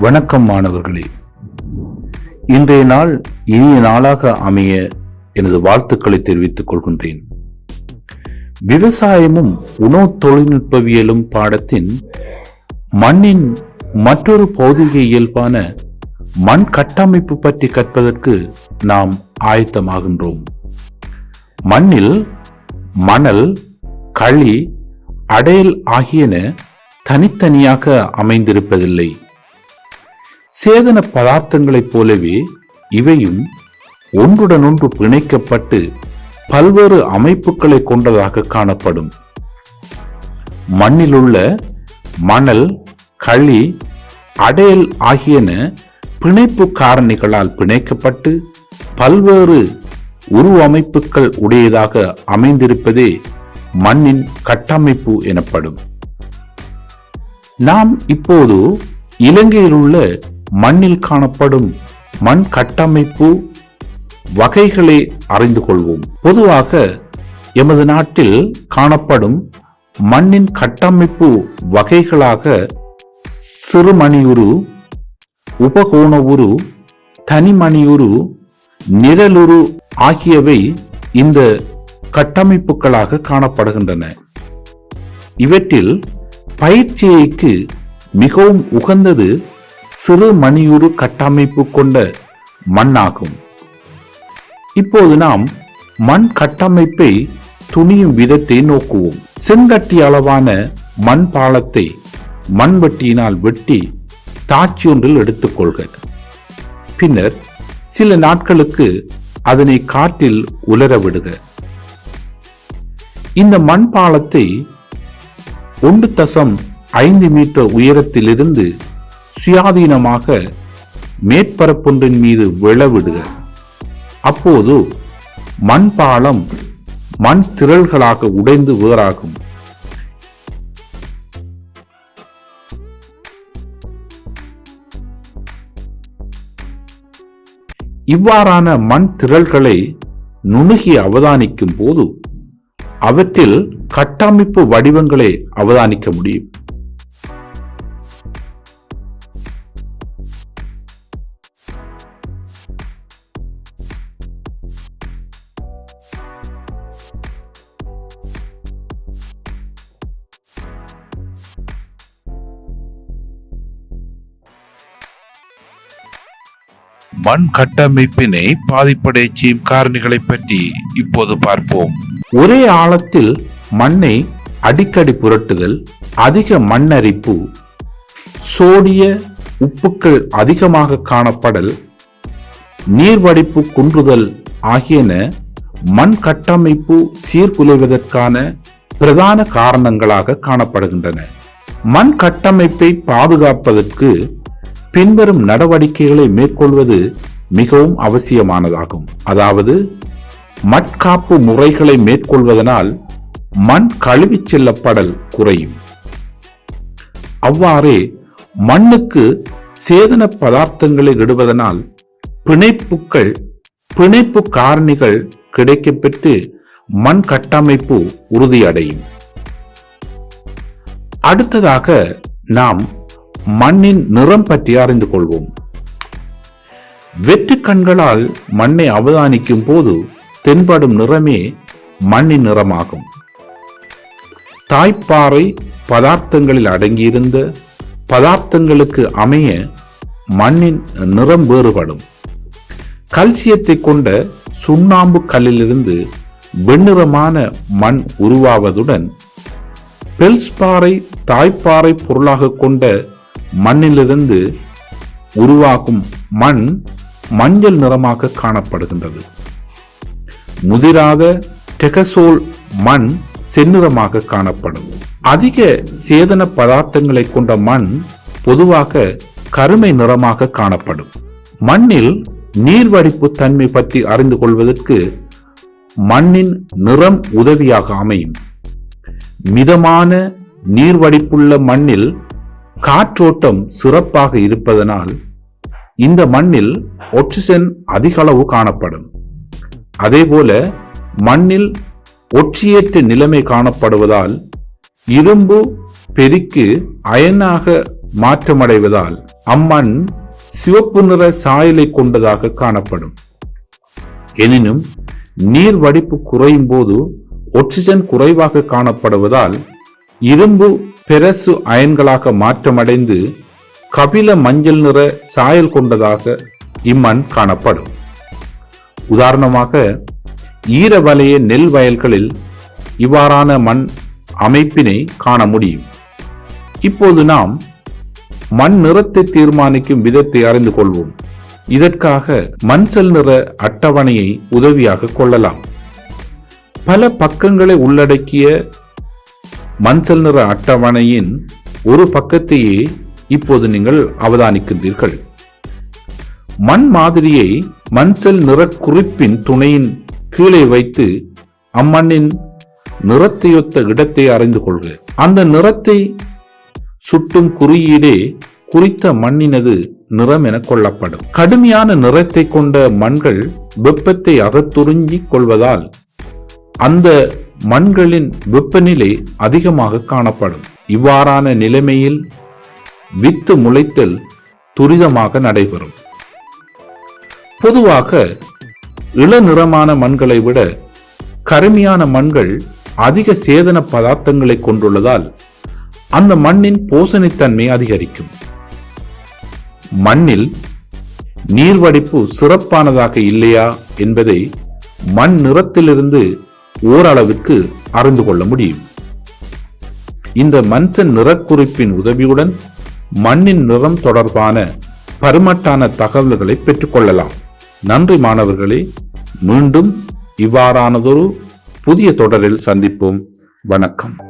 வணக்கம் மாணவர்களே. இன்றைய நாள் இனிய நாளாக அமைய எனது வாழ்த்துக்களை தெரிவித்துக் கொள்கின்றேன். விவசாயமும் உணவு தொழில்நுட்பவியலும் பாடத்தின் மண்ணின் மற்றொரு பௌதிக இயல்பான மண் கட்டமைப்பு பற்றி கற்பதற்கு நாம் ஆயத்தமாகின்றோம். மண்ணில் மணல் களி அடையல் ஆகியன தனித்தனியாக அமைந்திருப்பதில்லை. சேதன பதார்த்தங்களைப் போலவே இவையும் ஒன்றுடன் ஒன்று பிணைக்கப்பட்டு பல்வேறு அமைப்புகளை கொண்டதாக காணப்படும். மண்ணிலுள்ள மணல் களி அடையல் ஆகியன பிணைப்பு காரணிகளால் பிணைக்கப்பட்டு பல்வேறு உருவமைப்புகள் உடையதாக அமைந்திருப்பதே மண்ணின் கட்டமைப்பு எனப்படும். நாம் இப்போது இலங்கையில் உள்ள மண்ணில் காணப்படும் மண் கட்டமைப்பு வகைகளை அறிந்து கொள்வோம். பொதுவாக எமது நாட்டில் காணப்படும் மண்ணின் கட்டமைப்பு வகைகளாக சிறுமணியுரு உபகோண உரு தனிமணியுரு நிழலுரு ஆகியவை இந்த கட்டமைப்புகளாக காணப்படுகின்றன. இவற்றில் பயிற்சியைக்கு மிகவும் உகந்தது சிறு மணியுரு கட்டமைப்பு கொண்ட மண்ணாகும். இப்போது நாம் மண் கட்டமைப்பை துணியும் விதத்தை நோக்குவோம். செங்கட்டி அளவான மண் பாலத்தை மண்வெட்டியினால் வெட்டி தாட்சியொன்றில் எடுத்துக்கொள்க பின்னர் சில நாட்களுக்கு அதனை காற்றில் உலர விடுக. இந்த மண் பாலத்தை ஒன்று தசம் ஐந்து மீட்டர் உயரத்திலிருந்து சுயாதீனமாக மேற்பரப்பொன்றின் மீது விழவிடுக. அப்போது மண் பாலம் மண் திரள்களாக உடைந்து வேறாகும். இவ்வாறான மண் திரள்களை நுணுகி அவதானிக்கும் போது அவற்றில் கட்டமைப்பு வடிவங்களை அவதானிக்க முடியும். மண் கட்டமைப்பினை பாதிப்படை செய்யும் காரணிகளை பற்றி இப்போது பார்ப்போம். ஒரே ஆழத்தில் மண்ணை அடிக்கடி புரட்டுதல் அதிக மண்ணரிப்பு சோடிய உப்புக்கள் அதிகமாக காணப்படல் நீர்வடிப்பு குன்றுதல் ஆகியன மண் கட்டமைப்பு சீர்குலைவதற்கான பிரதான காரணங்களாக காணப்படுகின்றன. மண் கட்டமைப்பை பாதுகாப்பதற்கு பின்வரும் நடவடிக்கைகளை மேற்கொள்வது மிகவும் அவசியமானதாகும். அதாவது மட்காப்பு முறைகளை மேற்கொள்வதனால் மண் கழுவிச் செல்லப்படல் குறையும். அவ்வாறே மண்ணுக்கு சேதன பதார்த்தங்களை இடுவதனால் பிணைப்புகள் பிணைப்பு காரணிகள் கிடைக்கப்பெற்று மண் கட்டமைப்பு உறுதியடையும். அடுத்ததாக நாம் மண்ணின் நிறம் பற்றி அறிந்து கொள்வோம். வெற்று கண்களால் மண்ணை அவதானிக்கும் போது தென்படும் நிறமே மண்ணின் நிறமாகும். தாய்ப்பாறை பதார்த்தங்களில் அடங்கியிருந்த பதார்த்தங்களுக்கு அமைய மண்ணின் நிறம் வேறுபடும். கல்சியத்தை கொண்ட சுண்ணாம்பு கல்லிலிருந்து வெண்ணிறமான மண் உருவாவதுடன் பெல்ஸ்பாறை தாய்ப்பாறை பொருளாக கொண்ட மண்ணிலிருந்து உருவாகும் மண் மஞ்சள் நிறமாக காணப்படுகின்றது. முதிராத டெகசோல் மண் செந்நிறமாக காணப்படும். அதிக சேதன பதார்த்தங்களை கொண்ட மண் பொதுவாக கருமை நிறமாக காணப்படும். மண்ணில் நீர்வடிப்பு தன்மை பற்றி அறிந்து கொள்வதற்கு மண்ணின் நிறம் உதவியாக அமையும். மிதமான நீர்வடிப்புள்ள மண்ணில் காற்றோட்டம் சிறப்பாக இருப்பதனால் இந்த மண்ணில் ஒட்சிஜன் அதிக அளவு காணப்படும். அதேபோல மண்ணில் ஒற்றியேற்ற நிலைமை காணப்படுவதால் இரும்பு பெருக்கு அயனாக மாற்றமடைவதால் அம்மண் சிவப்பு நிற சாயலை கொண்டதாக காணப்படும். எனினும் நீர் வடிப்பு குறையும் போது ஒக்சிஜன் குறைவாக காணப்படுவதால் இரும்பு பெரசு அயன்களாக மாற்றமடைந்து கபில மஞ்சள் நிற சாயல் கொண்டதாக இம்மண் காணப்படும். உதாரணமாக ஈரவலைய நெல் வயல்களில் இவ்வாறான மண் அமைப்பினை காண முடியும். இப்போது நாம் மண் நிறத்தை தீர்மானிக்கும் விதத்தை அறிந்து கொள்வோம். இதற்காக மஞ்சள் நிற அட்டவணையை உதவியாக கொள்ளலாம். பல பக்கங்களை உள்ளடக்கிய மஞ்சள் நிற அட்டவணையின் ஒரு பக்கத்தையே இப்போது நீங்கள் அவதானிக்கின்றீர்கள். மண் மாதிரியை மஞ்சள் நிற குறிப்பின் துணையின் கீழே வைத்து அம்மண்ணின் நிறத்தையொத்த இடத்தை அறிந்து கொள்க. அந்த நிறத்தை சுட்டும் குறியீடே குறித்த மண்ணினது நிறம் என கொள்ளப்படும். கடுமையான நிறத்தை கொண்ட மண்கள் வெப்பத்தை அகத்துறிஞ்சிக் கொள்வதால் அந்த மண்களின் வெப்பநிலை அதிகமாக காணப்படும். இவ்வாறான நிலைமையில் வித்து முளைத்தல் துரிதமாக நடைபெறும். பொதுவாக இளநிறமான மண்களை விட கருமையான மண்கள் அதிக சேதன பதார்த்தங்களை கொண்டுள்ளதால் அந்த மண்ணின் போசணைத்தன்மை அதிகரிக்கும். மண்ணில் நீர்வடிப்பு சிறப்பானதாக இல்லையா என்பதை மண் நிறத்திலிருந்து ஓரளவிற்கு அறிந்து கொள்ள முடியும். இந்த மன்சன் நிறக்குறிப்பின் உதவியுடன் மண்ணின் நிறம் தொடர்பான பருமட்டான தகவல்களை பெற்றுக்கொள்ளலாம். நன்றி மாணவர்களே மீண்டும் இவ்வாறானதொரு புதிய தொடரில் சந்திப்போம். வணக்கம்.